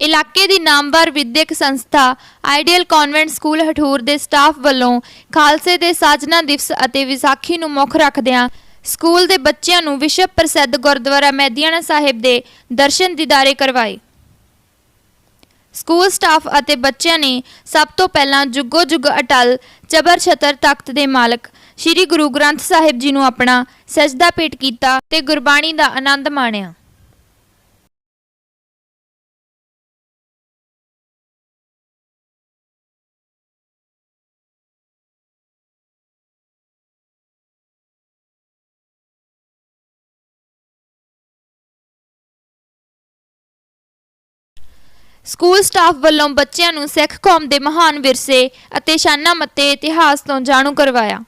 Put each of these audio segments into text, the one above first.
ਇਲਾਕੇ ਦੀ ਨਾਮਵਰ ਵਿਦਿਅਕ ਸੰਸਥਾ ਆਈਡੀਅਲ ਕਨਵੈਂਟ ਸਕੂਲ ਹਠੂਰ ਦੇ ਸਟਾਫ ਵੱਲੋਂ ਖਾਲਸੇ ਦੇ ਸਾਜਨਾ ਦਿਵਸ ਅਤੇ ਵਿਸਾਖੀ ਨੂੰ ਮੁੱਖ ਰੱਖਦਿਆਂ ਸਕੂਲ ਦੇ ਬੱਚਿਆਂ ਨੂੰ ਵਿਸ਼ਵ ਪ੍ਰਸਿੱਧ ਗੁਰਦੁਆਰਾ ਮੈਦੀਆਣਾ ਸਾਹਿਬ ਦੇ ਦਰਸ਼ਨ ਦੀਦਾਰੇ ਕਰਵਾਏ। ਸਕੂਲ ਸਟਾਫ ਅਤੇ ਬੱਚਿਆਂ ਨੇ ਸਭ ਤੋਂ ਪਹਿਲਾਂ ਜੁਗੋ ਜੁਗ ਅਟਲ ਚਬਰ ਛਤਰ ਤਖਤ ਦੇ ਮਾਲਕ ਸ੍ਰੀ ਗੁਰੂ ਗ੍ਰੰਥ ਸਾਹਿਬ ਜੀ ਨੂੰ ਆਪਣਾ ਸਜਦਾ ਭੇਟ ਕੀਤਾ ਤੇ ਗੁਰਬਾਣੀ ਦਾ ਆਨੰਦ ਮਾਣਿਆ। ਸਕੂਲ ਸਟਾਫ ਵੱਲੋਂ ਬੱਚਿਆਂ ਨੂੰ ਸਿੱਖ ਕੌਮ ਦੇ ਮਹਾਨ ਵਿਰਸੇ ਅਤੇ ਸ਼ਾਨਾਂ ਮੱਤੇ ਇਤਿਹਾਸ ਤੋਂ ਜਾਣੂ ਕਰਵਾਇਆ।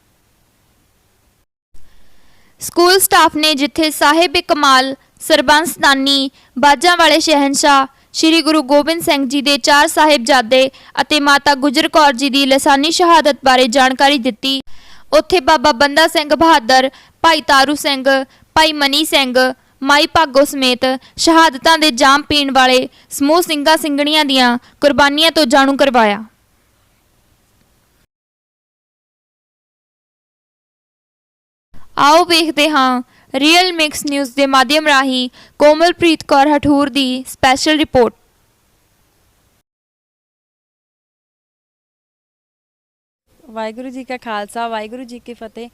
ਸਕੂਲ ਸਟਾਫ ਨੇ ਜਿੱਥੇ ਸਾਹਿਬ ਕਮਾਲ ਸਰਬੰਸਦਾਨੀ ਬਾਜਾਂ ਵਾਲੇ ਸ਼ਹਿਨशाह ਸ੍ਰੀ ਗੁਰੂ ਗੋਬਿੰਦ ਸਿੰਘ ਜੀ ਦੇ ਚਾਰ ਸਾਹਿਬਜ਼ਾਦੇ ਅਤੇ ਮਾਤਾ ਗੁਜਰ ਕੌਰ ਜੀ ਦੀ ਲਸਾਨੀ ਸ਼ਹਾਦਤ ਬਾਰੇ ਜਾਣਕਾਰੀ ਦਿੱਤੀ। ਉੱਥੇ ਬਾਬਾ ਬੰਦਾ ਸਿੰਘ ਬਹਾਦਰ, ਭਾਈ ਤਾਰੂ ਸਿੰਘ, ਭਾਈ ਮਨੀ ਸਿੰਘ ਮਾਈ ਭਾਗੋ ਸਮੇਤ ਸ਼ਹਾਦਤਾਂ ਦੇ ਜਾਮ ਪੀਣ ਵਾਲੇ ਸਮੂਹ ਸਿੰਘਾਂ ਸਿੰਘਣੀਆਂ ਦੀਆਂ ਕੁਰਬਾਨੀਆਂ ਤੋਂ ਜਾਣੂ ਕਰਵਾਇਆ। ਆਓ ਵੇਖਦੇ ਹਾਂ ਰੀਅਲ ਮਿਕਸ ਨਿਊਜ਼ ਦੇ ਮਾਧਿਅਮ ਰਾਹੀਂ ਕੋਮਲਪ੍ਰੀਤ ਕੌਰ ਹਠੂਰ ਦੀ ਸਪੈਸ਼ਲ ਰਿਪੋਰਟ ਵਾਹਿਗੁਰੂ ਜੀ ਕਾ ਖਾਲਸਾ, ਵਾਹਿਗੁਰੂ ਜੀ ਕੀ ਫਤਿਹ।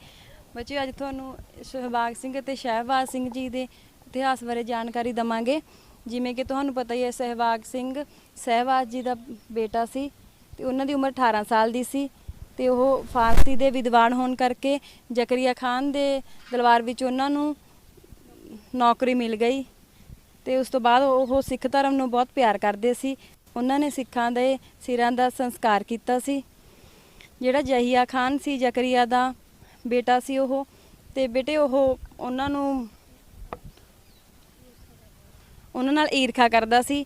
ਬੱਚਿਓ, ਅੱਜ ਤੁਹਾਨੂੰ ਸੁਹਬਾਗ ਸਿੰਘ ਅਤੇ ਸ਼ਹਿਬਾਜ਼ ਸਿੰਘ ਜੀ ਦੇ ਇਤਿਹਾਸ ਬਾਰੇ ਜਾਣਕਾਰੀ ਦਵਾਂਗੇ। ਜਿਵੇਂ ਕਿ ਤੁਹਾਨੂੰ ਪਤਾ ਹੀ ਹੈ ਸਹਿਵਾਗ ਸਿੰਘ ਸਹਿਵਾਜ਼ ਜੀ ਦਾ ਬੇਟਾ ਸੀ ਤੇ ਉਹਨਾਂ ਦੀ ਉਮਰ 18 ਸਾਲ ਦੀ ਸੀ ਤੇ ਉਹ ਫਾਰਸੀ ਦੇ ਵਿਦਵਾਨ ਹੋਣ ਕਰਕੇ ਜ਼ਕਰੀਆ ਖਾਨ ਦੇ ਦਲਬਾਰ ਵਿੱਚ ਉਹਨਾਂ ਨੂੰ ਨੌਕਰੀ ਮਿਲ ਗਈ ਤੇ ਉਸ ਤੋਂ ਬਾਅਦ ਉਹ ਸਿੱਖ ਧਰਮ ਨੂੰ ਬਹੁਤ ਪਿਆਰ ਕਰਦੇ ਸੀ। ਉਹਨਾਂ ਨੇ ਸਿੱਖਾਂ ਦੇ ਸਿਰਾਂ ਦਾ ਸੰਸਕਾਰ ਕੀਤਾ ਸੀ। ਜਿਹੜਾ ਜਹੀਆ ਖਾਨ ਸੀ, ਜ਼ਕਰੀਆ ਦਾ ਬੇਟਾ ਸੀ ਉਹ ਤੇ ਬੇਟੇ ਉਹ ਉਹਨਾਂ ਨੂੰ ਉਹਨਾਂ ਨਾਲ ਈਰਖਾ ਕਰਦਾ ਸੀ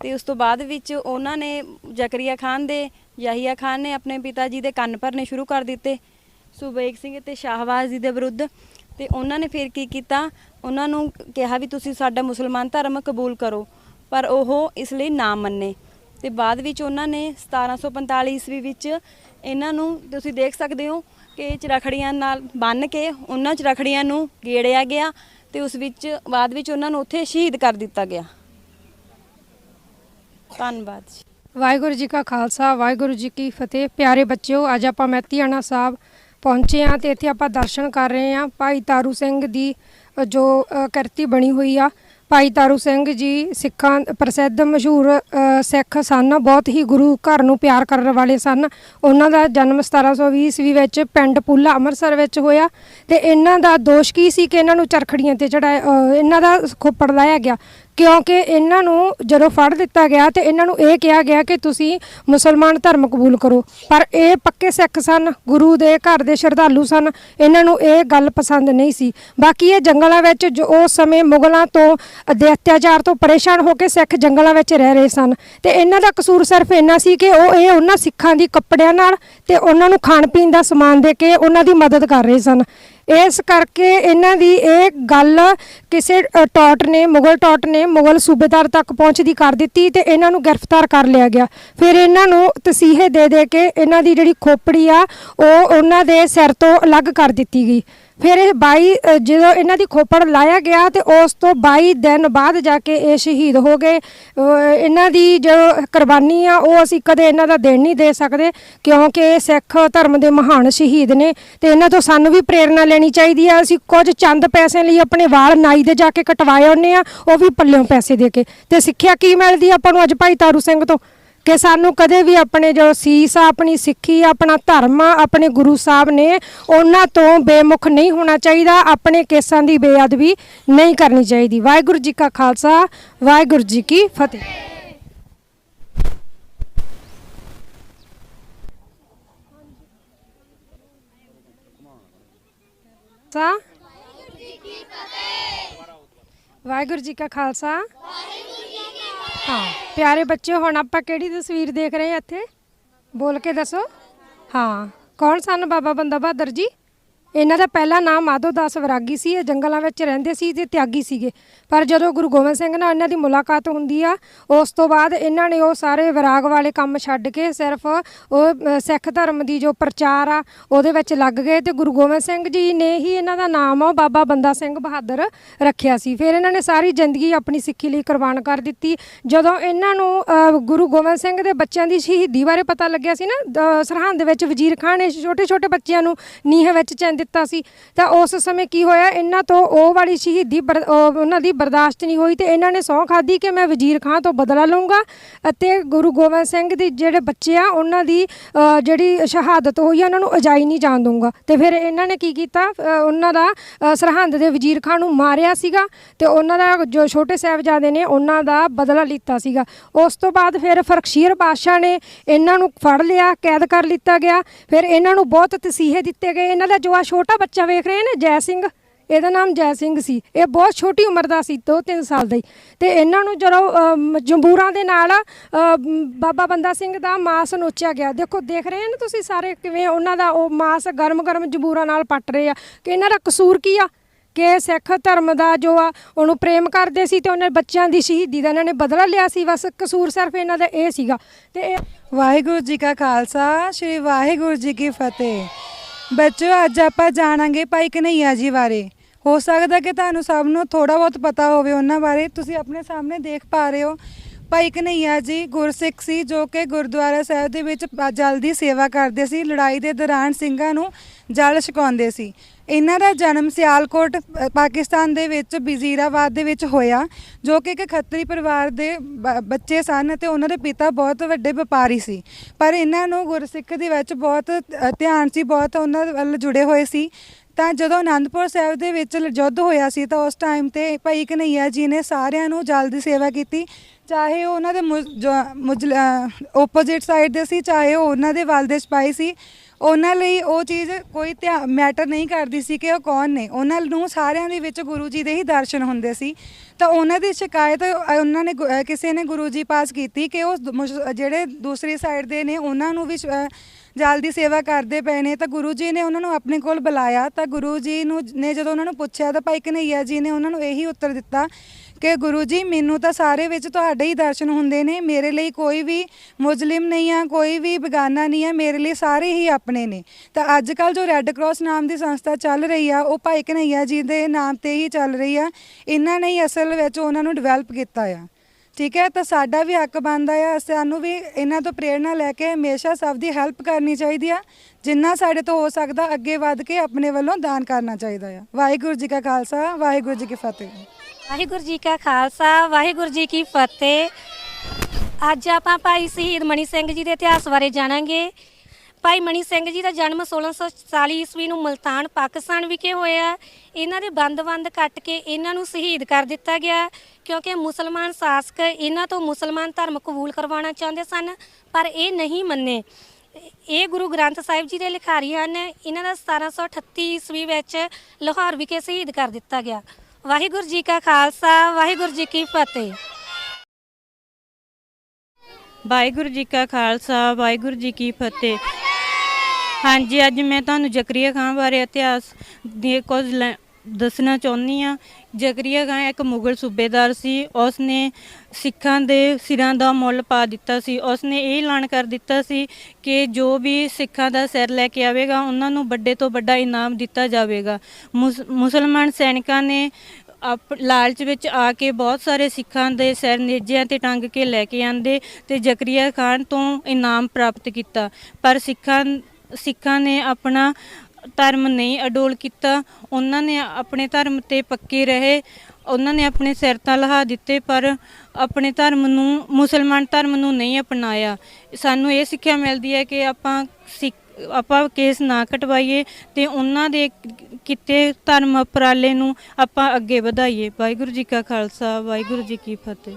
ਤੇ ਉਸ ਤੋਂ ਬਾਅਦ ਵਿੱਚ ਉਹਨਾਂ ਨੇ ਜ਼ਕਰੀਆ ਖਾਨ ਦੇ, ਯਹੀਆ ਖਾਨ ਨੇ ਆਪਣੇ ਪਿਤਾ ਜੀ ਦੇ ਕੰਨ ਭਰਨੇ ਸ਼ੁਰੂ ਕਰ ਦਿੱਤੇ, ਸੁਬੇਗ ਸਿੰਘ ਤੇ ਸ਼ਾਹਬਾਜ਼ ਜੀ ਦੇ ਵਿਰੁੱਧ। ਤੇ ਉਹਨਾਂ ਨੇ ਫਿਰ ਕੀ ਕੀਤਾ? ਉਹਨਾਂ ਨੂੰ ਕਿਹਾ ਵੀ ਤੁਸੀਂ ਸਾਡਾ ਮੁਸਲਮਾਨ ਧਰਮ ਕਬੂਲ ਕਰੋ, ਪਰ ਉਹ ਇਸ ਲਈ ਨਾ ਮੰਨੇ। ਤੇ ਬਾਅਦ ਵਿੱਚ ਉਹਨਾਂ ਨੇ 1745 ਈਸਵੀ ਵਿੱਚ ਇਹਨਾਂ ਨੂੰ, ਤੁਸੀਂ ਦੇਖ ਸਕਦੇ ਹੋ ਕਿ ਚਰਖੜੀਆਂ ਨਾਲ ਬੰਨ ਕੇ ਉਹਨਾਂ ਚਰਖੜੀਆਂ ਨੂੰ ਗੇੜਿਆ ਗਿਆ। ਤੇ ਉਸ ਵਿੱਚ ਬਾਅਦ ਵਿੱਚ ਉਹਨਾਂ ਨੂੰ ਉੱਥੇ ਸ਼ਹੀਦ ਕਰ ਦਿੱਤਾ ਗਿਆ। ਧੰਨਵਾਦ ਜੀ। ਵਾਹਿਗੁਰੂ ਜੀ ਕਾ ਖਾਲਸਾ ਵਾਹਿਗੁਰੂ ਜੀ ਕੀ ਫਤਿਹ। ਪਿਆਰੇ ਬੱਚਿਓ ਅੱਜ ਆਪਾਂ ਮੈਤੀਆਣਾ ਸਾਹਿਬ ਪਹੁੰਚੇ ਹਾਂ ਤੇ ਇੱਥੇ ਆਪਾਂ ਦਰਸ਼ਨ ਕਰ ਰਹੇ ਹਾਂ। ਭਾਈ ਤਾਰੂ ਸਿੰਘ ਦੀ ਜੋ ਅ, ਕਿਰਤੀ ਬਣੀ ਹੋਈ ਆ ਭਾਈ ਤਾਰੂ ਸਿੰਘ ਜੀ ਸਿੱਖਾਂ ਪ੍ਰਸਿੱਧ ਮਸ਼ਹੂਰ ਅ, ਸਿੱਖ ਸਨ ਬਹੁਤ ਹੀ ਗੁਰੂ ਘਰ ਨੂੰ ਪਿਆਰ ਕਰਨ ਵਾਲੇ ਸਨ। ਉਹਨਾਂ ਦਾ ਜਨਮ 1720 ਈਸਵੀ ਵਿੱਚ ਪਿੰਡ ਪੂਲਾ ਅੰਮ੍ਰਿਤਸਰ ਵਿੱਚ ਹੋਇਆ ਤੇ ਇਹਨਾਂ ਦਾ ਦੋਸ਼ ਕੀ ਸੀ ਕਿ ਇਹਨਾਂ ਨੂੰ ਚਰਖੜੀਆਂ ਤੇ ਚੜਾਇਆ ਇਹਨਾਂ ਦਾ ਖੋਪੜ ਲਾਇਆ ਗਿਆ? ਕਿਉਂਕਿ ਇਹਨਾਂ ਨੂੰ ਜਦੋਂ ਫੜ ਦਿੱਤਾ ਗਿਆ ਤੇ ਇਹਨਾਂ ਨੂੰ ਇਹ ਕਿਹਾ ਗਿਆ ਕਿ ਤੁਸੀਂ ਮੁਸਲਮਾਨ ਧਰਮ ਕਬੂਲ ਕਰੋ। ਪਰ ਇਹ ਪੱਕੇ ਸਿੱਖ ਸਨ, ਗੁਰੂ ਦੇ ਘਰ ਦੇ ਸ਼ਰਧਾਲੂ ਸਨ, ਇਹਨਾਂ ਨੂੰ ਇਹ ਗੱਲ ਪਸੰਦ ਨਹੀਂ ਸੀ। ਬਾਕੀ ਇਹ ਜੰਗਲਾਂ ਵਿੱਚ ਜੋ ਉਸ ਸਮੇਂ ਮੁਗਲਾਂ ਤੋਂ ਅਤਿਆਚਾਰ ਤੋਂ ਪਰੇਸ਼ਾਨ ਹੋ ਕੇ ਸਿੱਖ ਜੰਗਲਾਂ ਵਿੱਚ ਰਹਿ ਰਹੇ ਸਨ। ਤੇ ਇਹਨਾਂ ਦਾ ਕਸੂਰ ਸਿਰਫ ਇੰਨਾ ਸੀ ਕਿ ਉਹ ਇਹ ਉਹਨਾਂ ਸਿੱਖਾਂ ਦੀ ਕੱਪੜਿਆਂ ਨਾਲ ਤੇ ਉਹਨਾਂ ਨੂੰ ਖਾਣ ਪੀਣ ਦਾ ਸਮਾਨ ਦੇ ਕੇ ਉਹਨਾਂ ਦੀ ਮਦਦ ਕਰ ਰਹੇ ਸਨ। ਇਸ ਕਰਕੇ ਇਹਨਾਂ ਦੀ ਇਹ ਗੱਲ ਕਿਸੇ ਅ, ਟੌਟ ਨੇ ਮੁਗਲ ਟੌਟ ਨੇ ਮੁਗਲ ਸੂਬੇਦਾਰ ਤੱਕ ਪਹੁੰਚਦੀ ਕਰ ਦਿੱਤੀ ਤੇ ਇਹਨਾਂ ਨੂੰ ਗ੍ਰਿਫਤਾਰ ਕਰ ਲਿਆ ਗਿਆ। ਫਿਰ ਇਹਨਾਂ ਨੂੰ ਤਸੀਹੇ ਦੇ ਦੇ ਕੇ ਇਹਨਾਂ ਦੀ ਜਿਹੜੀ ਖੋਪੜੀ ਆ ਉਹ ਉਹਨਾਂ ਦੇ ਸਿਰ ਤੋਂ ਅਲੱਗ ਕਰ ਦਿੱਤੀ ਗਈ। ਫਿਰ ਇਹ 22 ਅ, ਜਦੋਂ ਇਹਨਾਂ ਦੀ ਖੋਪੜ ਲਾਇਆ ਗਿਆ ਤੇ ਉਸ ਤੋਂ 22 ਦਿਨ ਬਾਅਦ ਜਾ ਕੇ ਇਹ ਸ਼ਹੀਦ ਹੋ ਗਏ। ਅ, ਇਹਨਾਂ ਦੀ ਜੋ ਕੁਰਬਾਨੀ ਆ ਉਹ ਅਸੀਂ ਕਦੇ ਇਹਨਾਂ ਦਾ ਦੇਣ ਨਹੀਂ ਦੇ ਸਕਦੇ ਕਿਉਂਕਿ ਇਹ ਸਿੱਖ ਧਰਮ ਦੇ ਮਹਾਨ ਸ਼ਹੀਦ ਨੇ ਤੇ ਇਹਨਾਂ ਤੋਂ ਸਾਨੂੰ ਵੀ ਪ੍ਰੇਰਣਾ ਲੈਣੀ ਚਾਹੀਦੀ ਆ। ਅਸੀਂ ਕੁਝ ਚੰਦ ਪੈਸੇ ਲਈ ਆਪਣੇ ਵਾਲ ਨਾਈ ਦੇ ਜਾ ਕੇ ਕਟਵਾਏ ਹੁੰਨੇ ਆ ਉਹ ਵੀ ਪੱਲਿਓਂ ਪੈਸੇ ਦੇ ਕੇ। ਤੇ ਸਿੱਖਿਆ ਕੀ ਮਿਲਦੀ ਆ ਆਪਾਂ ਨੂੰ ਅੱਜ ਭਾਈ ਤਾਰੂ ਸਿੰਘ ਤੋਂ? ਕਿ ਸਾਨੂੰ ਕਦੇ ਵੀ ਆਪਣੇ ਜੋ ਸੀਸ ਆ, ਆਪਣੀ ਸਿੱਖੀ ਆਪਣਾ ਧਰਮ ਆ, ਆਪਣੇ ਗੁਰੂ ਸਾਹਿਬ ਨੇ ਉਹਨਾਂ ਤੋਂ ਬੇਮੁਖ ਨਹੀਂ ਹੋਣਾ ਚਾਹੀਦਾ। ਆਪਣੇ ਕੇਸਾਂ ਦੀ ਬੇਅਦਬੀ ਨਹੀਂ ਕਰਨੀ ਚਾਹੀਦੀ। ਵਾਹਿਗੁਰੂ ਜੀ ਕਾ ਖਾਲਸਾ, ਵਾਹਿਗੁਰੂ ਜੀ ਕੀ ਫਤਿਹ। ਸਾ ਵਾਹਿਗੁਰੂ ਜੀ ਕਾ ਖਾਲਸਾ। ਹਾਂ, ਪਿਆਰੇ ਬੱਚੇ, ਹੁਣ ਆਪਾਂ ਕਿਹੜੀ ਤਸਵੀਰ ਦੇਖ ਰਹੇ ਹਾਂ ਇੱਥੇ? ਬੋਲ ਕੇ ਦੱਸੋ। ਹਾਂ, ਕੌਣ ਸਨ ਬਾਬਾ ਬੰਦਾ ਬਹਾਦਰ ਜੀ? ਇਹਨਾਂ ਦਾ ਪਹਿਲਾ ਨਾਮ ਮਾਧੋ ਦਾਸ ਵਰਾਗੀ ਸੀ, ਇਹ ਜੰਗਲਾਂ ਵਿੱਚ ਰਹਿੰਦੇ ਸੀ ਤੇ ਤਿਆਗੀ ਸੀਗੇ। ਪਰ ਜਦੋਂ ਗੁਰੂ ਗੋਬਿੰਦ ਸਿੰਘ ਨਾਲ ਇਹਨਾਂ ਦੀ ਮੁਲਾਕਾਤ ਹੁੰਦੀ ਆ, ਉਸ ਤੋਂ ਬਾਅਦ ਇਹਨਾਂ ਨੇ ਉਹ ਸਾਰੇ ਵਿਰਾਗ ਵਾਲੇ ਕੰਮ ਛੱਡ ਕੇ ਸਿਰਫ ਉਹ ਸਿੱਖ ਧਰਮ ਦੀ ਜੋ ਪ੍ਰਚਾਰ ਆ, ਉਹਦੇ ਵਿੱਚ ਲੱਗ ਗਏ ਤੇ ਗੁਰੂ ਗੋਬਿੰਦ ਸਿੰਘ ਜੀ ਨੇ ਹੀ ਇਹਨਾਂ ਦਾ ਨਾਮ ਉਹ ਬਾਬਾ ਬੰਦਾ ਸਿੰਘ ਬਹਾਦਰ ਰੱਖਿਆ ਸੀ। ਫਿਰ ਇਹਨਾਂ ਨੇ ਸਾਰੀ ਜ਼ਿੰਦਗੀ ਆਪਣੀ ਸਿੱਖੀ ਲਈ ਕੁਰਬਾਨ ਕਰ ਦਿੱਤੀ। ਜਦੋਂ ਇਹਨਾਂ ਨੂੰ ਗੁਰੂ ਗੋਬਿੰਦ ਸਿੰਘ ਦੇ ਬੱਚਿਆਂ ਦੀ ਸ਼ਹੀਦੀ ਬਾਰੇ ਪਤਾ ਲੱਗਿਆ ਸੀ ਨਾ ਦ- ਸਰਹੰਦ ਵਿੱਚ ਵਜ਼ੀਰ ਖਾਨ ਨੇ ਛੋਟੇ ਛੋਟੇ ਬੱਚਿਆਂ ਨੂੰ ਨੀਹ ਵਿੱਚ ਚੈਨ ਦਿੱਤਾ ਸੀ। ਤਾਂ ਉਸ ਸਮੇਂ ਕੀ ਹੋਇਆ, ਇਹਨਾਂ ਤੋਂ ਉਹ ਵਾਲੀ ਸ਼ਹੀਦੀ ਉਹਨਾਂ ਦੀ ਬਰਦਾਸ਼ਤ ਨਹੀਂ ਹੋਈ ਤੇ ਇਹਨਾਂ ਨੇ ਸਹੁੰ ਖਾਧੀ ਕਿ ਮੈਂ ਵਜ਼ੀਰ ਖਾਂ ਤੋਂ ਬਦਲਾ ਲਵਾਂਗਾ ਅਤੇ ਗੁਰੂ ਗੋਬਿੰਦ ਸਿੰਘ ਦੇ ਜਿਹੜੇ ਬੱਚੇ ਆ, ਉਹਨਾਂ ਦੀ ਜਿਹੜੀ ਸ਼ਹਾਦਤ ਹੋਈ ਆ, ਉਹਨਾਂ ਨੂੰ ਅਜਾਈ ਨਹੀਂ ਜਾਣ ਦਊਂਗਾ। ਤੇ ਫਿਰ ਇਹਨਾਂ ਨੇ ਕੀ ਕੀਤਾ ਉਹਨਾਂ ਦਾ ਸਰਹੰਦ ਦੇ ਵਜ਼ੀਰ ਖਾਨ ਨੂੰ ਮਾਰਿਆ ਸੀਗਾ ਤੇ ਉਹਨਾਂ ਦਾ ਜੋ ਛੋਟੇ ਸਾਹਿਬਜ਼ਾਦੇ ਨੇ, ਉਹਨਾਂ ਦਾ ਬਦਲਾ ਲਿੱਤਾ ਸੀਗਾ। ਉਸ ਤੋਂ ਬਾਅਦ ਫਿਰ ਫਰਕਸ਼ੀਰ ਬਾਦਸ਼ਾਹ ਨੇ ਇਹਨਾਂ ਨੂੰ ਫੜ ਲਿਆ, ਕੈਦ ਕਰ ਲਿੱਤਾ ਗਿਆ। ਫਿਰ ਇਹਨਾਂ ਨੂੰ ਬਹੁਤ ਤਸੀਹੇ ਦਿੱਤੇ ਗਏ। ਇਹਨਾਂ ਦਾ ਜੋ ਆ ਛੋਟਾ ਬੱਚਾ ਵੇਖ ਰਹੇ ਨੇ, ਜੈ ਸਿੰਘ। ਇਹਦਾ ਨਾਮ ਜੈ ਸਿੰਘ ਸੀ। ਇਹ ਬਹੁਤ ਛੋਟੀ ਉਮਰ ਦਾ ਸੀ, ਦੋ ਤਿੰਨ ਸਾਲ ਦਾ ਹੀ। ਤੇ ਇਹਨਾਂ ਨੂੰ ਜਦੋਂ ਜੰਬੂਰਾਂ ਦੇ ਨਾਲ ਬਾਬਾ ਬੰਦਾ ਸਿੰਘ ਦਾ ਮਾਸ ਨੋਚਿਆ ਗਿਆ। ਦੇਖੋ, ਦੇਖ ਰਹੇ ਹੋ ਨਾ ਤੁਸੀਂ ਸਾਰੇ ਕਿਵੇਂ ਉਹਨਾਂ ਦਾ ਉਹ ਮਾਸ ਗਰਮ ਗਰਮ ਜੰਬੂਰਾਂ ਨਾਲ ਪੱਟ ਰਹੇ ਆ। ਕਿ ਇਹਨਾਂ ਦਾ ਕਸੂਰ ਕੀ ਆ? ਕਿ ਸਿੱਖ ਧਰਮ ਦਾ ਜੋ ਆ, ਉਹਨੂੰ ਪ੍ਰੇਮ ਕਰਦੇ ਸੀ ਤੇ ਉਹਨਾਂ ਬੱਚਿਆਂ ਦੀ ਸ਼ਹੀਦੀ ਦਾ ਇਹਨਾਂ ਨੇ ਬਦਲਾ ਲਿਆ ਸੀ। ਬਸ ਕਸੂਰ ਸਿਰਫ ਇਹਨਾਂ ਦਾ ਇਹ ਸੀਗਾ। ਤੇ ਇਹ ਵਾਹਿਗੁਰੂ ਜੀ ਕਾ ਖਾਲਸਾ, ਸ੍ਰੀ ਵਾਹਿਗੁਰੂ ਜੀ ਕੀ ਫਤਿਹ। ਬੱਚਿਓ ਅੱਜ ਆਪਾਂ ਜਾਣਾਂਗੇ ਭਾਈ ਕਨਈਆ ਜੀ ਬਾਰੇ। ਹੋ ਸਕਦਾ ਕਿ ਤੁਹਾਨੂੰ ਸਭ ਨੂੰ ਥੋੜਾ ਬਹੁਤ ਪਤਾ ਹੋਵੇ ਉਹਨਾਂ ਬਾਰੇ। ਤੁਸੀਂ ਆਪਣੇ ਸਾਹਮਣੇ ਦੇਖ ਪਾ ਰਹੇ ਹੋ। ਭਾਈ ਕਨਈਆ ਜੀ ਗੁਰਸਿੱਖ ਸੀ ਜੋ ਕਿ ਗੁਰਦੁਆਰਾ ਸਾਹਿਬ ਦੇ ਵਿੱਚ ਜਲ ਦੀ ਸੇਵਾ ਕਰਦੇ ਸੀ, ਲੜਾਈ ਦੇ ਦੌਰਾਨ ਸਿੰਘਾਂ ਨੂੰ ਜਲ ਛਕਾਉਂਦੇ ਸੀ। ਇਹਨਾਂ ਦਾ ਜਨਮ ਸਿਆਲਕੋਟ ਪਾਕਿਸਤਾਨ ਦੇ ਵਿੱਚ ਵਜ਼ੀਰਾਬਾਦ ਦੇ ਵਿੱਚ ਹੋਇਆ, ਜੋ ਕਿ ਇੱਕ ਖੱਤਰੀ ਪਰਿਵਾਰ ਦੇ ਬ- ਬੱਚੇ ਸਨ ਤੇ ਉਹਨਾਂ ਦੇ ਪਿਤਾ ਬਹੁਤ ਵੱਡੇ ਵਪਾਰੀ ਸੀ। ਪਰ ਇਹਨਾਂ ਨੂੰ ਗੁਰਸਿੱਖ ਦੇ ਵਿੱਚ ਬਹੁਤ ਧਿਆਨ ਸੀ, ਬਹੁਤ ਉਹਨਾਂ ਵੱਲ ਜੁੜੇ ਹੋਏ ਸੀ। ਤਾਂ ਜਦੋਂ ਆਨੰਦਪੁਰ ਸਾਹਿਬ ਦੇ ਵਿੱਚ ਯੁੱਧ ਹੋਇਆ ਸੀ ਤਾਂ ਉਸ ਟਾਈਮ ਤੇ ਭਾਈ ਕਨਈਆ ਜੀ ਨੇ ਸਾਰਿਆਂ ਨੂੰ ਜਲ ਦੀ ਸੇਵਾ ਕੀਤੀ। ਚਾਹੇ ਉਹ ਉਹਨਾਂ ਦੇ ਆਪੋਜ਼ਿਟ ਸਾਈਡ ਦੇ ਸੀ, ਚਾਹੇ ਉਹ ਉਹਨਾਂ ਦੇ ਵੱਲ ਦੇ ਸਿਪਾਹੀ ਸੀ, ਉਹਨਾਂ ਲਈ ਉਹ ਚੀਜ਼ ਕੋਈ ਧਿਆ ਮੈਟਰ ਨਹੀਂ ਕਰਦੀ ਸੀ ਕਿ ਉਹ ਕੌਣ ਨੇ। ਉਹਨਾਂ ਨੂੰ ਸਾਰਿਆਂ ਦੇ ਵਿੱਚ ਗੁਰੂ ਜੀ ਦੇ ਹੀ ਦਰਸ਼ਨ ਹੁੰਦੇ ਸੀ। ਤਾਂ ਉਹਨਾਂ ਦੀ ਸ਼ਿਕਾਇਤ, ਉਹਨਾਂ ਨੇ ਗੁ- ਕਿਸੇ ਨੇ ਗੁਰੂ ਜੀ ਪਾਸ ਕੀਤੀ ਕਿ ਉਹ ਮੁਸ- ਜਿਹੜੇ ਦੂਸਰੀ ਸਾਈਡ ਦੇ ਨੇ, ਉਹਨਾਂ ਨੂੰ ਵੀ ਜਲ ਦੀ ਸੇਵਾ ਕਰਦੇ ਪਏ ਨੇ। ਤਾਂ ਗੁਰੂ ਜੀ ਨੇ ਉਹਨਾਂ ਨੂੰ ਆਪਣੇ ਕੋਲ ਬੁਲਾਇਆ। ਤਾਂ ਗੁਰੂ ਜੀ ਨੂੰ, ਨੇ ਜਦੋਂ ਉਹਨਾਂ ਨੂੰ ਪੁੱਛਿਆ, ਤਾਂ ਭਾਈ ਕਨਈਆ ਜੀ ਨੇ ਉਹਨਾਂ ਨੂੰ ਇਹੀ ਉੱਤਰ ਦਿੱਤਾ ਕਿ ਗੁਰੂ ਜੀ, ਮੈਨੂੰ ਤਾਂ ਸਾਰੇ ਵਿੱਚ ਤੁਹਾਡੇ ਹੀ ਦਰਸ਼ਨ ਹੁੰਦੇ ਨੇ। ਮੇਰੇ ਲਈ ਕੋਈ ਵੀ ਮੁਸਲਿਮ ਨਹੀਂ ਆ, ਕੋਈ ਵੀ ਬੇਗਾਨਾ ਨਹੀਂ ਆ, ਮੇਰੇ ਲਈ ਸਾਰੇ ਹੀ ਆਪਣੇ ਨੇ। ਤਾਂ ਅੱਜ ਕੱਲ ਜੋ ਰੈੱਡ ਕਰਾਸ ਨਾਮ ਦੀ ਸੰਸਥਾ ਚੱਲ ਰਹੀ ਆ, ਉਹ ਭਾਈ ਕਨਈਆ ਜੀ ਦੇ ਨਾਮ ਤੇ ਹੀ ਚੱਲ ਰਹੀ ਆ। ਇਹਨਾਂ ਨੇ ਹੀ ਅਸਲ ਵਿੱਚ ਉਹਨਾਂ ਨੂੰ ਡਿਵੈਲਪ ਕੀਤਾ ਆ। ਠੀਕ ਹੈ, ਤਾਂ ਸਾਡਾ ਵੀ ਹੱਕ ਬਣਦਾ ਆ। ਸਾਨੂੰ ਵੀ ਇਹਨਾਂ ਤੋਂ ਪ੍ਰੇਰਣਾ ਲੈ ਕੇ ਹਮੇਸ਼ਾ ਸਭ ਦੀ ਹੈਲਪ ਕਰਨੀ ਚਾਹੀਦੀ ਆ। ਜਿੰਨਾ ਸਾਡੇ ਤੋਂ ਹੋ ਸਕਦਾ, ਅੱਗੇ ਵੱਧ ਕੇ ਆਪਣੇ ਵੱਲੋਂ ਦਾਨ ਕਰਨਾ ਚਾਹੀਦਾ ਆ। ਵਾਹਿਗੁਰੂ ਜੀ ਕਾ ਖਾਲਸਾ, ਵਾਹਿਗੁਰੂ ਜੀ ਕੀ ਫਤਿਹ। ਵਾਹਿਗੁਰੂ ਜੀ ਕਾ ਖਾਲਸਾ, ਵਾਹਿਗੁਰੂ ਜੀ ਕੀ ਫਤਿਹ। ਅੱਜ ਆਪਾਂ ਭਾਈ ਸ਼ਹੀਦ ਮਣੀ ਸਿੰਘ ਜੀ ਦੇ ਇਤਿਹਾਸ ਬਾਰੇ ਜਾਣਾਂਗੇ। ਭਾਈ ਮਣੀ ਸਿੰਘ ਜੀ ਦਾ ਜਨਮ 1647 ਈਸਵੀ ਨੂੰ ਮਲਤਾਨ, ਪਾਕਿਸਤਾਨ ਵਿਖੇ ਹੋਇਆ। ਇਹਨਾਂ ਦੇ ਬੰਦ-ਬੰਦ ਕੱਟ ਕੇ ਇਹਨਾਂ ਨੂੰ ਸ਼ਹੀਦ ਕਰ ਦਿੱਤਾ ਗਿਆ, ਕਿਉਂਕਿ ਮੁਸਲਮਾਨ ਸ਼ਾਸਕ ਇਹਨਾਂ ਤੋਂ ਮੁਸਲਮਾਨ ਧਰਮ ਕਬੂਲ ਕਰਵਾਉਣਾ ਚਾਹੁੰਦੇ ਸਨ, ਪਰ ਇਹ ਨਹੀਂ ਮੰਨੇ। ਇਹ ਗੁਰੂ ਗ੍ਰੰਥ ਸਾਹਿਬ ਜੀ ਦੇ ਲਿਖਾਰੀ ਹਨ। ਇਹਨਾਂ ਦਾ 1738 ਈਸਵੀ ਵਿੱਚ ਲਾਹੌਰ ਵਿਖੇ ਸ਼ਹੀਦ ਕਰ ਦਿੱਤਾ ਗਿਆ। ਵਾਹਿਗੁਰੂ ਜੀ ਕਾ ਖਾਲਸਾ, ਵਾਹਿਗੁਰੂ ਜੀ ਕੀ ਫਤਿਹ। ਵਾਹਿਗੁਰੂ ਜੀ ਕਾ ਖਾਲਸਾ, ਵਾਹਿਗੁਰੂ ਜੀ ਕੀ ਫਤਿਹ। ਹਾਂਜੀ, ਅੱਜ ਮੈਂ ਤੁਹਾਨੂੰ ਜ਼ਕਰੀਆ ਖਾਨ ਬਾਰੇ ਇਤਿਹਾਸ ਦੇ ਕੁਝ ਲੈ- ਦੱਸਣਾ ਚਾਹੁੰਦੀ ਆ ਜ਼ਕਰੀਆ ਖਾਨ ਇੱਕ ਮੁਗਲ ਸੂਬੇਦਾਰ ਸੀ। ਉਸ ਨੇ ਸਿੱਖਾਂ ਦੇ ਸਿਰਾਂ ਦਾ ਮੁੱਲ ਪਾ ਦਿੱਤਾ ਸੀ। ਉਸ ਨੇ ਇਹ ਐਲਾਨ ਕਰ ਦਿੱਤਾ ਸੀ ਕਿ ਜੋ ਵੀ ਸਿੱਖਾਂ ਦਾ ਸਿਰ ਲੈ ਕੇ ਆਵੇਗਾ, ਉਹਨਾਂ ਨੂੰ ਵੱਡੇ ਤੋਂ ਵੱਡਾ ਇਨਾਮ ਦਿੱਤਾ ਜਾਵੇਗਾ। ਮੁਸ- ਮੁਸਲਮਾਨ ਸੈਨਿਕਾਂ ਨੇ ਆਪ ਲਾਲਚ ਵਿੱਚ ਆ ਕੇ ਬਹੁਤ ਸਾਰੇ ਸਿੱਖਾਂ ਦੇ ਸਿਰ ਨੇਜਿਆਂ ਤੇ ਟੰਗ ਕੇ ਲੈ ਕੇ ਆਂਦੇ ਤੇ ਜ਼ਕਰੀਆ ਖਾਨ ਤੋਂ ਇਨਾਮ ਪ੍ਰਾਪਤ ਕੀਤਾ। ਪਰ ਸਿੱਖਾਂ ਸਿੱਖਾਂ ਨੇ ਆਪਣਾ ਧਰਮ ਨਹੀਂ ਅਡੋਲ ਕੀਤਾ, ਉਹਨਾਂ ਨੇ ਆਪਣੇ ਧਰਮ ਤੇ ਪੱਕੇ ਰਹੇ, ਉਹਨਾਂ ਨੇ ਆਪਣੇ ਸਿਰ ਤਾਂ ਲਹਾ ਦਿੱਤੇ, ਪਰ ਆਪਣੇ ਧਰਮ ਨੂੰ, ਮੁਸਲਮਾਨ ਧਰਮ ਨੂੰ ਨਹੀਂ ਅਪਣਾਇਆ। ਸਾਨੂੰ ਇਹ ਸਿੱਖਿਆ ਮਿਲਦੀ ਹੈ ਕਿ ਆਪਾਂ ਸਿੱਖ, ਆਪਾਂ ਕੇਸ ਨਾ ਕਟਵਾਈਏ ਤੇ ਉਹਨਾਂ ਦੇ ਕਿਤੇ ਧਰਮ ਉਪਰਾਲੇ ਨੂੰ ਆਪਾਂ ਅੱਗੇ ਵਧਾਈਏ। ਵਾਹਿਗੁਰੂ ਜੀ ਕਾ ਖਾਲਸਾ, ਵਾਹਿਗੁਰੂ ਜੀ ਕੀ ਫਤਿਹ।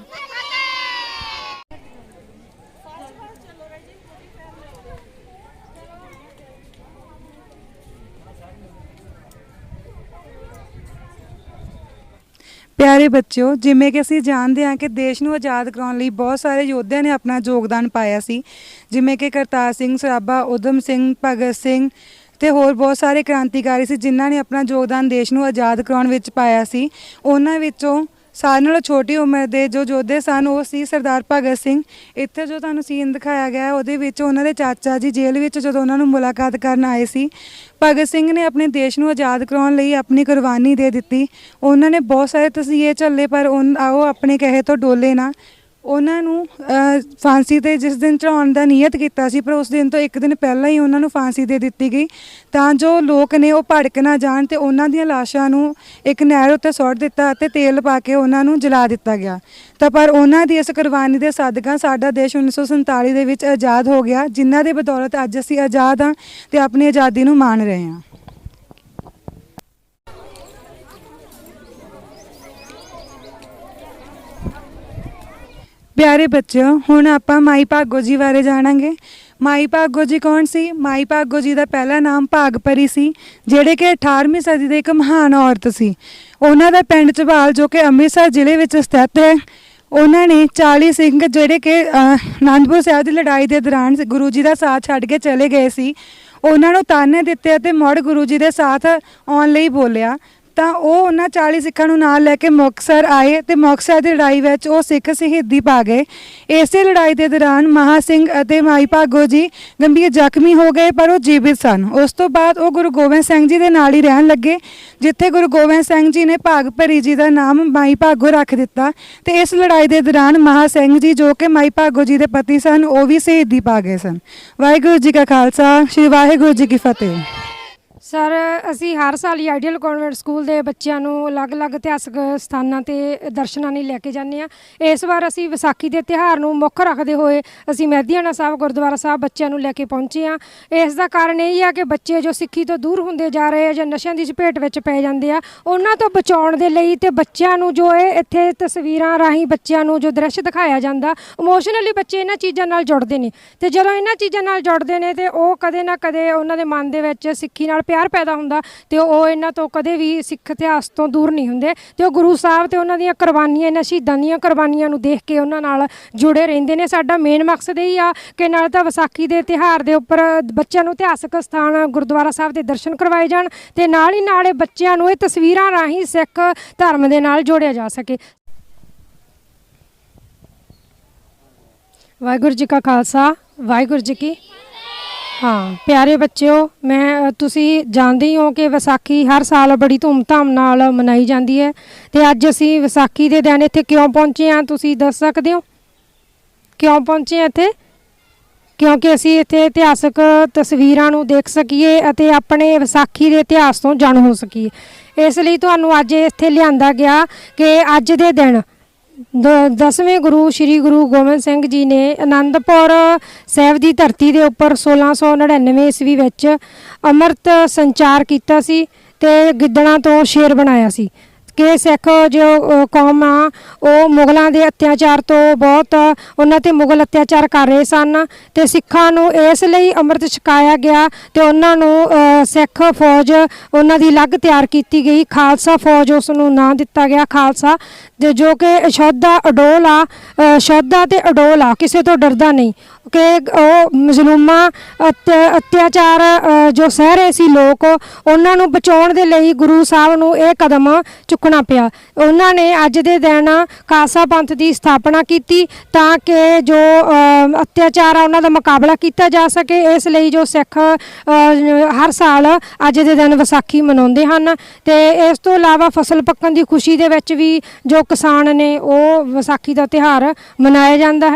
ਪਿਆਰੇ ਬੱਚਿਓ, ਜਿਵੇਂ ਕਿ ਅਸੀਂ ਜਾਣਦੇ ਹਾਂ ਕਿ ਦੇਸ਼ ਨੂੰ ਆਜ਼ਾਦ ਕਰਾਉਣ ਲਈ ਬਹੁਤ ਸਾਰੇ ਯੋਧਿਆਂ ਨੇ ਆਪਣਾ ਯੋਗਦਾਨ ਪਾਇਆ ਸੀ। ਜਿਵੇਂ ਕਿ ਕਰਤਾਰ ਸਿੰਘ, ਸਰਾਭਾ ਉਦਮ ਸਿੰਘ, ਭਗਤ ਸਿੰਘ ਤੇ ਹੋਰ ਬਹੁਤ ਸਾਰੇ ਕ੍ਰਾਂਤੀਕਾਰੀ ਸੀ ਜਿਨ੍ਹਾਂ ਨੇ ਆਪਣਾ ਯੋਗਦਾਨ ਦੇਸ਼ ਨੂੰ ਆਜ਼ਾਦ ਕਰਾਉਣ ਵਿੱਚ ਪਾਇਆ ਸੀ। ਉਹਨਾਂ ਵਿੱਚੋਂ ਸਾਰਿਆਂ ਨਾਲੋਂ ਛੋਟੀ ਉਮਰ ਦੇ ਜੋ ਯੋਧੇ ਸਨ ਉਹ ਸੀ ਸਰਦਾਰ ਭਗਤ ਸਿੰਘ। ਇੱਥੇ ਜੋ ਤੁਹਾਨੂੰ ਸੀਨ ਦਿਖਾਇਆ ਗਿਆ ਹੈ, ਉਹਦੇ ਵਿੱਚ ਉਹਨਾਂ ਦੇ ਚਾਚਾ ਜੀ ਜੇਲ੍ਹ ਵਿੱਚ ਜਦੋਂ ਉਹਨਾਂ ਨੂੰ ਮੁਲਾਕਾਤ ਕਰਨ ਆਏ ਸੀ ਭਗਤ ਸਿੰਘ ਨੇ ਆਪਣੇ ਦੇਸ਼ ਨੂੰ ਆਜ਼ਾਦ ਕਰਾਉਣ ਲਈ ਆਪਣੀ ਕੁਰਬਾਨੀ ਦੇ ਦਿੱਤੀ। ਉਹਨਾਂ ਨੇ ਬਹੁਤ ਸਾਰੇ ਤਸੀਹੇ ਝੱਲੇ ਪਰ ਉਨ- ਉਹ ਆਪਣੇ ਕਹੇ ਤੋਂ ਡੋਲੇ ਨਾ। ਉਹਨਾਂ ਨੂੰ ਫਾਂਸੀ ਤੇ ਜਿਸ ਦਿਨ ਚੜਾਉਣ ਦਾ ਨੀਅਤ ਕੀਤਾ ਸੀ, ਪਰ ਉਸ ਦਿਨ ਤੋਂ ਇੱਕ ਦਿਨ ਪਹਿਲਾਂ ਹੀ ਉਹਨਾਂ ਨੂੰ ਫਾਂਸੀ ਦੇ ਦਿੱਤੀ ਗਈ। ਤਾਂ ਜੋ ਲੋਕ ਨੇ ਉਹ ਭੜਕ ਨਾ ਜਾਣ ਤੇ ਉਹਨਾਂ ਦੀਆਂ ਲਾਸ਼ਾਂ ਨੂੰ ਇੱਕ ਨਹਿਰ ਉੱਤੇ ਸੁੱਟ ਦਿੱਤਾ ਅਤੇ ਤੇਲ ਪਾ ਕੇ ਉਹਨਾਂ ਨੂੰ ਜਲਾ ਦਿੱਤਾ ਗਿਆ। ਤਾਂ ਪਰ ਉਹਨਾਂ ਦੀ ਇਸ ਕੁਰਬਾਨੀ ਦੇ ਸਦਕਾ ਸਾਡਾ ਦੇਸ਼ 1947 ਦੇ ਵਿੱਚ ਆਜ਼ਾਦ ਹੋ ਗਿਆ, ਜਿਨ੍ਹਾਂ ਦੇ ਬਦੌਲਤ ਅੱਜ ਅਸੀਂ ਆਜ਼ਾਦ ਹਾਂ ਤੇ ਆਪਣੀ ਆਜ਼ਾਦੀ ਨੂੰ ਮਾਣ ਰਹੇ ਹਾਂ। ਪਿਆਰੇ ਬੱਚਿਓ, ਹੁਣ ਆਪਾਂ ਮਾਈ ਭਾਗੋ ਜੀ ਬਾਰੇ ਜਾਣਾਂਗੇ। ਮਾਈ ਭਾਗੋ ਜੀ ਕੌਣ ਸੀ? ਮਾਈ ਭਾਗੋ ਜੀ ਦਾ ਪਹਿਲਾ ਨਾਮ ਭਾਗਪਰੀ ਸੀ, ਜਿਹੜੇ ਕਿ 18ਵੀਂ ਸਦੀ ਦੇ ਇੱਕ ਮਹਾਨ ਔਰਤ ਸੀ। ਉਹਨਾਂ ਦਾ ਪਿੰਡ ਝਬਾਲ, ਜੋ ਕਿ ਅੰਮ੍ਰਿਤਸਰ ਜ਼ਿਲ੍ਹੇ ਵਿੱਚ ਸਥਿਤ ਹੈ। ਉਹਨਾਂ ਨੇ 40 ਸਿੰਘ, ਜਿਹੜੇ ਕਿ ਅਨੰਦਪੁਰ ਸਾਹਿਬ ਦੀ ਲੜਾਈ ਦੇ ਦੌਰਾਨ ਗੁਰੂ ਜੀ ਦਾ ਸਾਥ ਛੱਡ ਕੇ ਚਲੇ ਗਏ ਸੀ। ਉਹਨਾਂ ਨੂੰ ਤਾਨੇ ਦਿੱਤੇ ਅਤੇ ਮੁੜ ਗੁਰੂ ਜੀ ਦੇ ਸਾਥ ਆਉਣ ਲਈ ਬੋਲਿਆ। ਤਾਂ ਉਹ ਉਹਨਾਂ 40 ਸਿੱਖਾਂ ਨੂੰ ਨਾਲ ਲੈ ਕੇ ਮੁਕਤਸਰ ਆਏ ਤੇ ਮੁਕਤਸਰ ਦੀ ਲੜਾਈ ਵਿੱਚ ਉਹ ਸਿੱਖ ਸ਼ਹੀਦੀ ਪਾ ਗਏ। ਇਸੇ ਲੜਾਈ ਦੇ ਦੌਰਾਨ ਮਹਾ ਸਿੰਘ ਅਤੇ ਮਾਈ ਭਾਗੋ ਜੀ ਗੰਭੀਰ ਜ਼ਖਮੀ ਹੋ ਗਏ ਪਰ ਉਹ ਜੀਵਿਤ ਸਨ। ਉਸ ਤੋਂ ਬਾਅਦ ਉਹ ਗੁਰੂ ਗੋਬਿੰਦ ਸਿੰਘ ਜੀ ਦੇ ਨਾਲ ਹੀ ਰਹਿਣ ਲੱਗੇ, ਜਿੱਥੇ ਗੁਰੂ ਗੋਬਿੰਦ ਸਿੰਘ ਜੀ ਨੇ ਭਾਗ ਭਰੀ ਜੀ ਦਾ ਨਾਮ ਮਾਈ ਭਾਗੋ ਰੱਖ ਦਿੱਤਾ ਤੇ ਇਸ ਲੜਾਈ ਦੇ ਦੌਰਾਨ ਮਹਾ ਸਿੰਘ ਜੀ ਜੋ ਕਿ ਮਾਈ ਭਾਗੋ ਜੀ ਦੇ ਪਤੀ ਸਨ, ਉਹ ਵੀ ਸ਼ਹੀਦੀ ਪਾ ਗਏ ਸਨ। ਵਾਹਿਗੁਰੂ ਜੀ ਕਾ ਖਾਲਸਾ, ਸ੍ਰੀ ਵਾਹਿਗੁਰੂ ਜੀ ਕੀ ਫਤਿਹ। ਸਰ ਅਸੀਂ ਹਰ ਸਾਲ ਹੀ ਆਈਡੀਅਲ ਕਨਵੈਂਟ ਸਕੂਲ ਦੇ ਬੱਚਿਆਂ ਨੂੰ ਅਲੱਗ-ਅਲੱਗ ਇਤਿਹਾਸਕ ਸਥਾਨਾਂ ਤੇ ਦਰਸ਼ਨਾਂ ਲਈ ਲੈ ਕੇ ਜਾਂਦੇ ਆ ਇਸ ਵਾਰ ਅਸੀਂ ਵਿਸਾਖੀ ਦੇ ਤਿਉਹਾਰ ਨੂੰ ਮੁੱਖ ਰੱਖਦੇ ਹੋਏ ਅਸੀਂ ਮਹਿਦੀਆਣਾ ਸਾਹਿਬ, ਗੁਰਦੁਆਰਾ ਸਾਹਿਬ ਬੱਚਿਆਂ ਨੂੰ ਲੈ ਕੇ ਪਹੁੰਚੇ ਆ ਇਸ ਦਾ ਕਾਰਨ ਇਹ ਆ ਕਿ ਬੱਚੇ ਜੋ ਸਿੱਖੀ ਤੋਂ ਦੂਰ ਹੁੰਦੇ ਜਾ ਰਹੇ ਆ ਜਾਂ ਨਸ਼ਿਆਂ ਦੀ ਚਪੇਟ ਵਿੱਚ ਪੈ ਜਾਂਦੇ ਆ, ਉਹਨਾਂ ਤੋਂ ਬਚਾਉਣ ਦੇ ਲਈ ਤੇ ਬੱਚਿਆਂ ਨੂੰ ਜੋ ਇਹ ਇੱਥੇ ਤਸਵੀਰਾਂ ਰਾਹੀਂ ਬੱਚਿਆਂ ਨੂੰ ਜੋ ਦ੍ਰਿਸ਼ ਦਿਖਾਇਆ ਜਾਂਦਾ ਇਮੋਸ਼ਨਲੀ ਬੱਚੇ ਇਹਨਾਂ ਚੀਜ਼ਾਂ ਨਾਲ ਜੁੜਦੇ ਨੇ। ਤੇ ਜਦੋਂ ਇਹਨਾਂ ਚੀਜ਼ਾਂ ਨਾਲ ਜੁੜਦੇ ਨੇ ਤੇ ਉਹ ਕਦੇ ਨਾ ਕਦੇ ਉਹਨਾਂ ਦੇ ਮਨ ਦੇ ਵਿੱਚ ਸਿੱਖੀ ਨਾਲ ਪਿਆਰ ਪੈਦਾ ਹੁੰਦਾ ਤੇ ਉਹ ਇਹਨਾਂ ਤੋਂ ਕਦੇ ਵੀ ਸਿੱਖ ਇਤਿਹਾਸ ਤੋਂ ਦੂਰ ਨਹੀਂ ਹੁੰਦੇ ਤੇ ਉਹ ਗੁਰੂ ਸਾਹਿਬ ਤੇ ਉਹਨਾਂ ਦੀਆਂ ਕੁਰਬਾਨੀਆਂ, ਇਹਨਾਂ ਸ਼ਹੀਦਾਂ ਦੀਆਂ ਕੁਰਬਾਨੀਆਂ ਨੂੰ ਦੇਖ ਕੇ ਉਹਨਾਂ ਨਾਲ ਜੁੜੇ ਰਹਿੰਦੇ ਨੇ। ਸਾਡਾ ਮੇਨ ਮਕਸਦ ਇਹ ਆ ਕਿ ਨਾਲ ਤਾਂ ਵਿਸਾਖੀ ਦੇ ਤਿਹਾਰ ਦੇ ਉੱਪਰ ਬੱਚਿਆਂ ਨੂੰ ਇਤਿਹਾਸਕ ਸਥਾਨ ਗੁਰਦੁਆਰਾ ਸਾਹਿਬ ਦੇ ਦਰਸ਼ਨ ਕਰਵਾਏ ਜਾਣ ਤੇ ਨਾਲ ਹੀ ਨਾਲ ਇਹ ਬੱਚਿਆਂ ਨੂੰ ਇਹ ਤਸਵੀਰਾਂ ਰਾਹੀਂ ਸਿੱਖ ਧਰਮ ਦੇ ਨਾਲ ਜੋੜਿਆ ਜਾ ਸਕੇ। ਵਾਹਿਗੁਰੂ ਜੀ ਕਾ ਖਾਲਸਾ, ਵਾਹਿਗੁਰੂ ਜੀ ਕੀ ਹਾਂ, ਪਿਆਰੇ ਬੱਚਿਓ, ਮੈਂ ਤੁਸੀਂ ਜਾਣਦੇ ਹੀ ਹੋ ਕਿ ਵਿਸਾਖੀ ਹਰ ਸਾਲ ਬੜੀ ਧੂਮਧਾਮ ਨਾਲ ਮਨਾਈ ਜਾਂਦੀ ਹੈ ਤੇ ਅੱਜ ਅਸੀਂ ਵਿਸਾਖੀ ਦੇ ਦਿਨ ਇੱਥੇ ਕਿਉਂ ਪਹੁੰਚੇ ਹਾਂ, ਤੁਸੀਂ ਦੱਸ ਸਕਦੇ ਹੋ? ਕਿਉਂ ਪਹੁੰਚੇ ਹਾਂ ਇੱਥੇ? ਕਿਉਂਕਿ ਅਸੀਂ ਇੱਥੇ ਇਤਿਹਾਸਕ ਤਸਵੀਰਾਂ ਨੂੰ ਦੇਖ ਸਕੀਏ ਅਤੇ ਆਪਣੇ ਵਿਸਾਖੀ ਦੇ ਇਤਿਹਾਸ ਤੋਂ ਜਾਣੂ ਹੋ ਸਕੀਏ। ਇਸ ਲਈ ਤੁਹਾਨੂੰ ਅੱਜ ਇੱਥੇ ਲਿਆਂਦਾ ਗਿਆ ਕਿ ਅੱਜ ਦੇ ਦਿਨ ਦ- ਦਸਵੇਂ ਗੁਰੂ ਸ੍ਰੀ ਗੁਰੂ ਗੋਬਿੰਦ ਸਿੰਘ ਜੀ ਨੇ ਆਨੰਦਪੁਰ ਸਾਹਿਬ ਦੀ ਧਰਤੀ ਦੇ ਉੱਪਰ 1699 ਈਸਵੀ ਵਿੱਚ ਅੰਮ੍ਰਿਤ ਸੰਚਾਰ ਕੀਤਾ ਸੀ ਤੇ ਗਿੱਦੜਾਂ ਤੋਂ ਸ਼ੇਰ ਬਣਾਇਆ ਸੀ। ਕਿ ਸਿੱਖ ਜੋ ਅ, ਕੌਮ ਆ ਉਹ ਮੁਗਲਾਂ ਦੇ ਅਤਿਆਚਾਰ ਤੋਂ ਬਹੁਤ ਉਹਨਾਂ ਤੇ ਮੁਗਲ ਅਤਿਆਚਾਰ ਕਰ ਰਹੇ ਸਨ ਤੇ ਸਿੱਖਾਂ ਨੂੰ ਇਸ ਲਈ ਅੰਮ੍ਰਿਤ ਛਕਾਇਆ ਗਿਆ ਤੇ ਉਹਨਾਂ ਨੂੰ ਅ, ਸਿੱਖ ਫੌਜ ਉਹਨਾਂ ਦੀ ਅਲੱਗ ਤਿਆਰ ਕੀਤੀ ਗਈ। ਖਾਲਸਾ ਫੌਜ ਉਸ ਨੂੰ ਨਾਂ ਦਿੱਤਾ ਗਿਆ। ਖਾਲਸਾ ਤੇ ਜੋ ਕਿ ਸ਼ੋਧਾ ਅਡੋਲ ਆ ਅ, ਸ਼ੋਧਾ ਤੇ ਅਡੋਲ ਆ ਕਿਸੇ ਤੋਂ ਡਰਦਾ ਨਹੀਂ। ਕਿ ਉਹ ਮਜ਼ਲੂਮਾਂ ਅਤ- ਅਤਿਆਚਾਰ ਜੋ ਸਹਿ ਰਹੇ ਸੀ ਲੋਕ ਉਹਨਾਂ ਨੂੰ ਬਚਾਉਣ ਦੇ ਲਈ ਗੁਰੂ ਸਾਹਿਬ ਨੂੰ ਇਹ ਕਦਮ ਚੁੱਕਣਾ ਪਿਆ। ਉਹਨਾਂ ਨੇ ਅੱਜ ਦੇ ਦਿਨ ਖਾਲਸਾ ਪੰਥ ਦੀ ਸਥਾਪਨਾ ਕੀਤੀ ਤਾਂ ਕਿ ਜੋ ਅਤਿਆਚਾਰ ਆ ਉਹਨਾਂ ਦਾ ਮੁਕਾਬਲਾ ਕੀਤਾ ਜਾ ਸਕੇ। ਇਸ ਲਈ ਜੋ ਸਿੱਖ ਹਰ ਸਾਲ ਅੱਜ ਦੇ ਦਿਨ ਵਿਸਾਖੀ ਮਨਾਉਂਦੇ ਹਨ। ਤੇ ਇਸ ਤੋਂ ਇਲਾਵਾ ਫਸਲ ਪੱਕਣ ਦੀ ਖੁਸ਼ੀ ਦੇ ਵਿੱਚ ਵੀ ਜੋ ਕਿਸਾਨ ਨੇ ਉਹ ਵਿਸਾਖੀ ਦਾ ਤਿਉਹਾਰ ਮਨਾਇਆ ਜਾਂਦਾ ਹੈ।